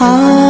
啊。